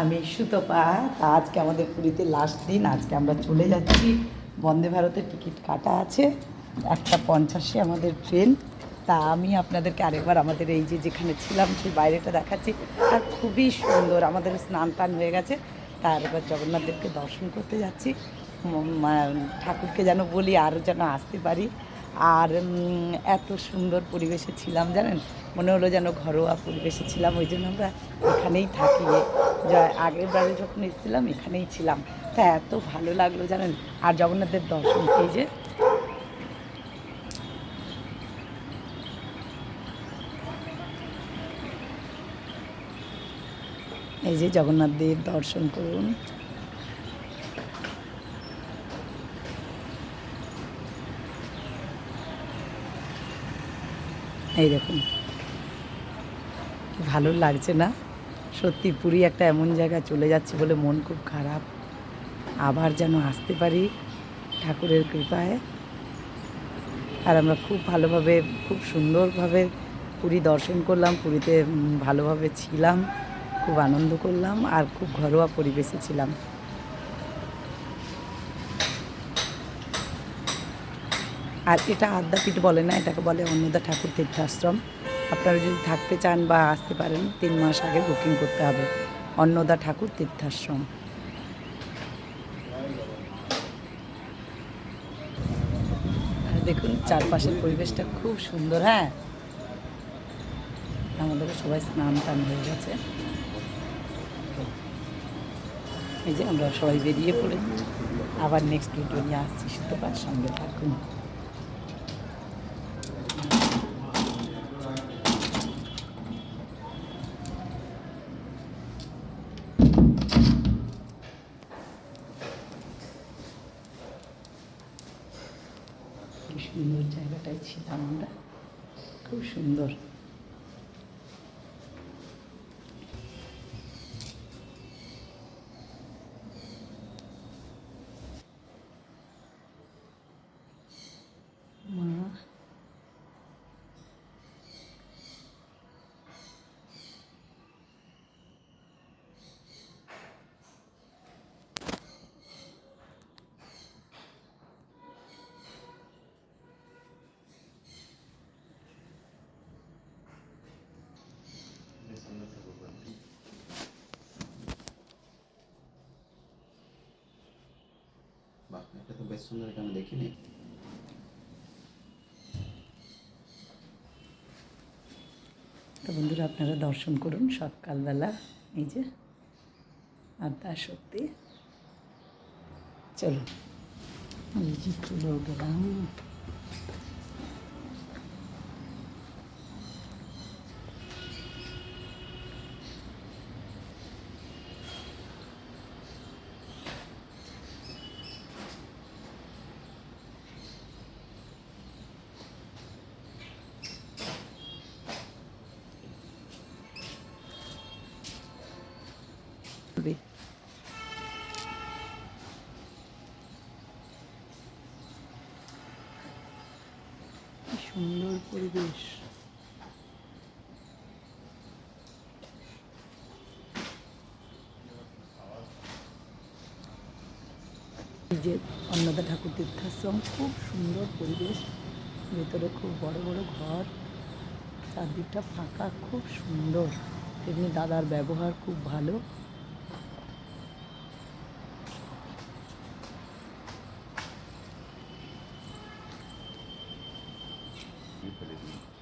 আমি সুতপা। তা আজকে আমাদের পুরীতে লাস্ট দিন। আজকে আমরা চলে যাচ্ছি। বন্দে ভারতের টিকিট কাটা আছে। একটা পঞ্চাশে আমাদের ট্রেন। তা আমি আপনাদেরকে আরেকবার আমাদের এই যে যেখানে ছিলাম, সেই বাইরেটা দেখাচ্ছি। আর খুবই সুন্দর। আমাদের স্নান টান হয়ে গেছে। তা তারপর জগন্নাথদেবকে দর্শন করতে যাচ্ছি। ঠাকুরকে যেন বলি, আরও যেন আসতে পারি। আর এত সুন্দর পরিবেশে ছিলাম, জানেন? মনে হলো যেন ঘরোয়া পরিবেশে ছিলাম, ওই জন্য আমরা এখানেই থাকি। আগের বারে যখন এসেছিলাম, এখানেই ছিলাম। তা এত ভালো লাগল, জানেন? আর জগন্নাথের দর্শন, এই যে। এই যে জগন্নাথ দেব দর্শন করুন। এই দেখুন ভালো লাগছে না? সত্যি পুরী একটা এমন জায়গা চলে যাচ্ছে বলে মন খুব খারাপ। আবার যেন আসতে পারি ঠাকুরের কৃপায়। আর আমরা খুব ভালোভাবে, খুব সুন্দরভাবে পুরী দর্শন করলাম, পুরীতে ভালোভাবে ছিলাম, খুব আনন্দ করলাম, আর খুব ঘরোয়া পরিবেশে ছিলাম। আর এটা আদ্যাপীঠ বলে না, এটাকে বলে অন্নদা ঠাকুর তীর্থাশ্রম। আপনারা যদি থাকতে চান বা আসতে পারেন, তিন মাস আগে বুকিং করতে হবে। অন্নদা ঠাকুর তীর্থাশ্রম। দেখুন, চারপাশের পরিবেশটা খুব সুন্দর হ্যাঁ? আমাদের সবাই স্নান টান হয়ে গেছে। এই যে আমরা সবাই বেরিয়ে পড়ে আবার নেক্সট ভিডিও নিয়ে আসছি শুক্রবার সঙ্গে থাকুন। ছিলাম আমরা খুব সুন্দর। এটা তো বেশ সুন্দর, এটা আমি দেখিনি। বন্ধুরা, আপনারা দর্শন করুন সকালবেলা, এই যে আদ্যা সত্যি চলো এই যে গেলাম। সুন্দর পরিবেশ। যে অন্নদা ঠাকুর তীর্থাশ্রম, খুব সুন্দর পরিবেশ। ভেতরে খুব বড় বড় ঘর। চারদিকটা ফাঁকা, খুব সুন্দর। তেমনি দাদার ব্যবহার খুব ভালো। Tá aqui, pelo